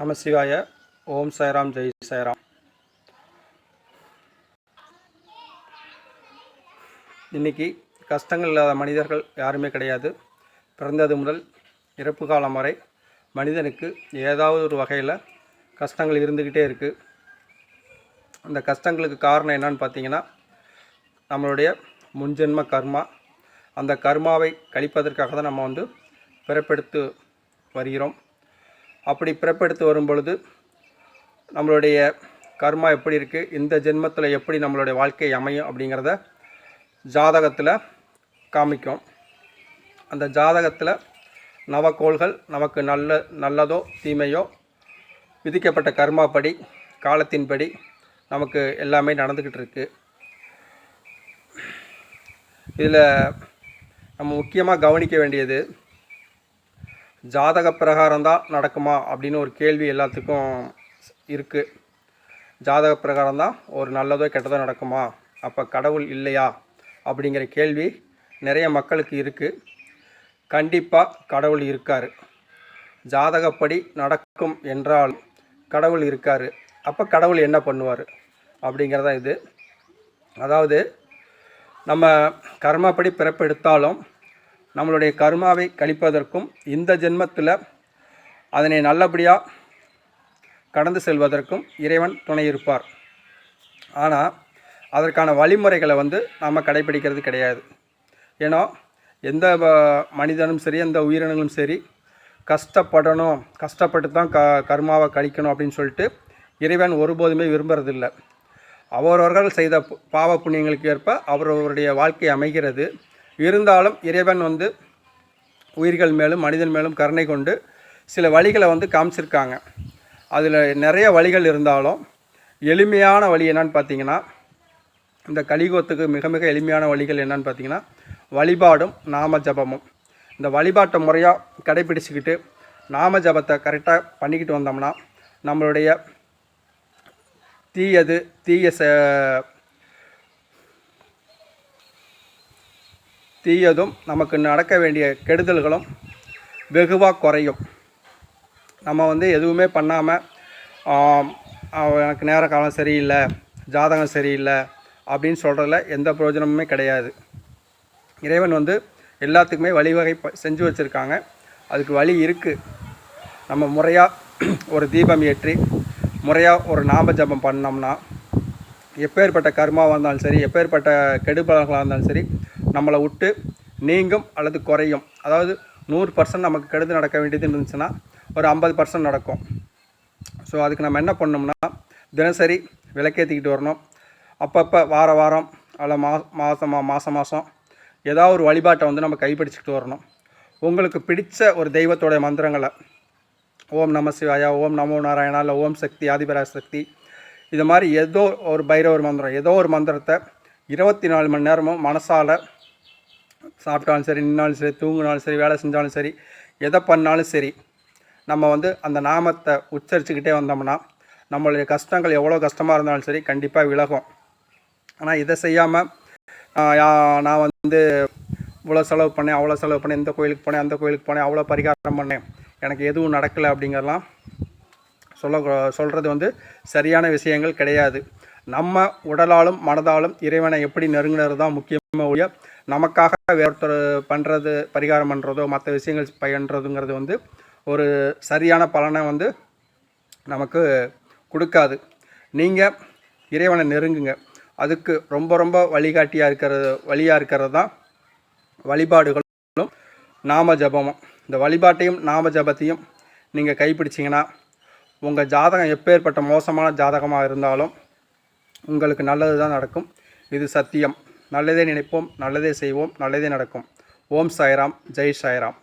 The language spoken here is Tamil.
நம சிவாய. ஓம் சாய்ராம். ஜெய் சாய்ராம். இன்னைக்கு கஷ்டங்கள் இல்லாத மனிதர்கள் யாருமே கிடையாது. பிறந்தது முதல் இறப்பு காலம் வரை மனிதனுக்கு ஏதாவது ஒரு வகையில் கஷ்டங்கள் இருந்துக்கிட்டே இருக்குது அந்த கஷ்டங்களுக்கு காரணம் என்னன்னு பார்த்தீங்கன்னா நம்மளுடைய முன்ஜென்ம கர்மா. அந்த கர்மாவை கழிப்பதற்காக தான் நம்ம வந்து பிறப்பெடுத்து வருகிறோம். அப்படி பிறப்பெடுத்து வரும் பொழுது நம்மளுடைய கர்மா எப்படி இருக்குது இந்த ஜென்மத்தில் எப்படி நம்மளுடைய வாழ்க்கை அமையும் அப்படிங்கிறத ஜாதகத்தில் காமிக்கும். அந்த ஜாதகத்தில் நவக்கோள்கள் நமக்கு நல்ல நல்லதோ தீமையோ விதிக்கப்பட்ட கர்மாப்படி காலத்தின்படி நமக்கு எல்லாமே நடந்துக்கிட்டு இருக்கு. இதில் நம்ம முக்கியமாக கவனிக்க வேண்டியது ஜாதக பிரகாரம் தான் நடக்குமா அப்படின்னு ஒரு கேள்வி எல்லாத்துக்கும் இருக்குது ஜாதக பிரகாரம் தான் ஒரு நல்லதோ கெட்டதோ நடக்குமா? அப்போ கடவுள் இல்லையா? அப்படிங்கிற கேள்வி நிறைய மக்களுக்கு இருக்குது கண்டிப்பாக கடவுள் இருக்கார். ஜாதகப்படி நடக்கும் என்றால் கடவுள் இருக்கார். அப்போ கடவுள் என்ன பண்ணுவார்? அப்படிங்கிறதான் இது. அதாவது நம்ம கர்மப்படி பிறப்பெடுத்தாலும் நம்மளுடைய கர்மாவை கழிப்பதற்கும் இந்த ஜென்மத்தில் அதனை நல்லபடியாக கடந்து செல்வதற்கும் இறைவன் துணை இருப்பார். ஆனால் அதற்கான வழிமுறைகளை வந்து நாம் கடைபிடிக்கிறது கிடையாது. ஏன்னா எந்த வ- மனிதனும் சரி எந்த உயிரினங்களும் சரி கஷ்டப்படணும் கஷ்டப்பட்டு தான் க கர்மாவை கழிக்கணும் அப்படின்னு சொல்லிட்டு இறைவன் ஒருபோதுமே விரும்புறதில்லை. அவரவர்கள் செய்த பு- பாவ புண்ணியங்களுக்கு ஏற்ப அவரவருடைய வாழ்க்கை அமைகிறது. இருந்தாலும் இறைவன் வந்து உயிர்கள் மேலும் மனிதன் மேலும் கருணை கொண்டு சில வழிகளை வந்து காமிச்சிருக்காங்க. அதில் நிறைய வழிகள் இருந்தாலும் எளிமையான வழி என்னன்னு பார்த்தீங்கன்னா இந்த கலிகோத்துக்கு மிக மிக எளிமையான வழிகள் என்னன்னு பார்த்தீங்கன்னா வழிபாடும் நாம ஜபமும். இந்த வழிபாட்டை முறையாக கடைபிடிச்சிக்கிட்டு நாம ஜபத்தை கரெக்டாக பண்ணிக்கிட்டு வந்தோம்னா நம்மளுடைய தீயது தீய ச தீயதும் நமக்கு நடக்க வேண்டிய கெடுதல்களும் வெகுவாக குறையும். நம்ம வந்து எதுவுமே பண்ணாமல் எனக்கு நேர காலம் சரியில்லை ஜாதகம் சரியில்லை அப்படின்னு சொல்கிறதுல எந்த பிரயோஜனமுமே கிடையாது. இறைவன் வந்து எல்லாத்துக்குமே வழிவகை ப- செஞ்சு வச்சுருக்காங்க. அதுக்கு வழி இருக்குது நம்ம முறையாக ஒரு தீபம் ஏற்றி முறையாக ஒரு நாம ஜபம் பண்ணோம்னா எப்பேற்பட்ட கர்மாவாக இருந்தாலும் சரி எப்பேற்பட்ட கெடுபலங்களாக இருந்தாலும் சரி நம்மளை விட்டு நீங்கும் அல்லது குறையும். அதாவது நூறு பர்சன்ட் நமக்கு கெடுது நடக்க வேண்டியது இருந்துச்சுன்னா ஒரு ஐம்பது பர்சன்ட் நடக்கும். ஸோ அதுக்கு நம்ம என்ன பண்ணோம்னா தினசரி விளக்கேற்றிக்கிட்டு வரணும். அப்பப்போ வார வாரம் அல்ல மா மாதம் மாதம் மாதம் ஏதாவது ஒரு வழிபாட்டை வந்து நம்ம கைப்பிடிச்சிக்கிட்டு வரணும். உங்களுக்கு பிடிச்ச ஒரு தெய்வத்தோடைய மந்திரங்களை ஓம் நம சிவாயா ஓம் நமோ நாராயணா இல்லை ஓம் சக்தி ஆதிபராஜ சக்தி இது மாதிரி ஏதோ ஒரு பைரவர் மந்திரம் ஏதோ ஒரு மந்திரத்தை இருபத்தி நாலு மணி நேரமும் மனசால் சாப்பிட்டாலும் சரி நின்னாலும் சரி தூங்கினாலும் சரி வேலை செஞ்சாலும் சரி எதை பண்ணாலும் சரி நம்ம வந்து அந்த நாமத்தை உச்சரிச்சுக்கிட்டே வந்தோம்னா நம்மளுடைய கஷ்டங்கள் எவ்வளோ கஷ்டமாக இருந்தாலும் சரி கண்டிப்பாக விலகும். ஆனால் இதை செய்யாமல் நான் வந்து இவ்வளோ செலவு பண்ணேன் அவ்வளோ செலவு பண்ணேன் இந்த கோயிலுக்கு போனேன் அந்த கோயிலுக்கு போனேன் அவ்வளோ பரிகாரம் பண்ணேன் எனக்கு எதுவும் நடக்கலை அப்படிங்கிறலாம் சொல்ல சொல்கிறது வந்து சரியான விஷயங்கள் கிடையாது. நம்ம உடலாலும் மனதாலும் இறைவனை எப்படி நெருங்கினது தான் முக்கியமாக ஒழிய நமக்காக வேறொருத்தர் பண்ணுறது பரிகாரம் பண்ணுறதோ மற்ற விஷயங்கள் பயின்றதுங்கிறது வந்து ஒரு சரியான பலனை வந்து நமக்கு கொடுக்காது. நீங்கள் இறைவனை நெருங்குங்க. அதுக்கு ரொம்ப ரொம்ப வழிகாட்டியாக இருக்கிறது வழியாக இருக்கிறது தான் வழிபாடுகளும் நாம ஜபமும். இந்த வழிபாட்டையும் நாம ஜபத்தையும் நீங்கள் கைப்பிடிச்சிங்கன்னா உங்கள் ஜாதகம் எப்பேற்பட்ட மோசமான ஜாதகமாக இருந்தாலும் உங்களுக்கு நல்லது தான் நடக்கும். இது சத்தியம். நல்லதே நினைப்போம் நல்லதே செய்வோம் நல்லதே நடக்கும். ஓம் சாய்ராம் ஜெய் சாய்ராம்.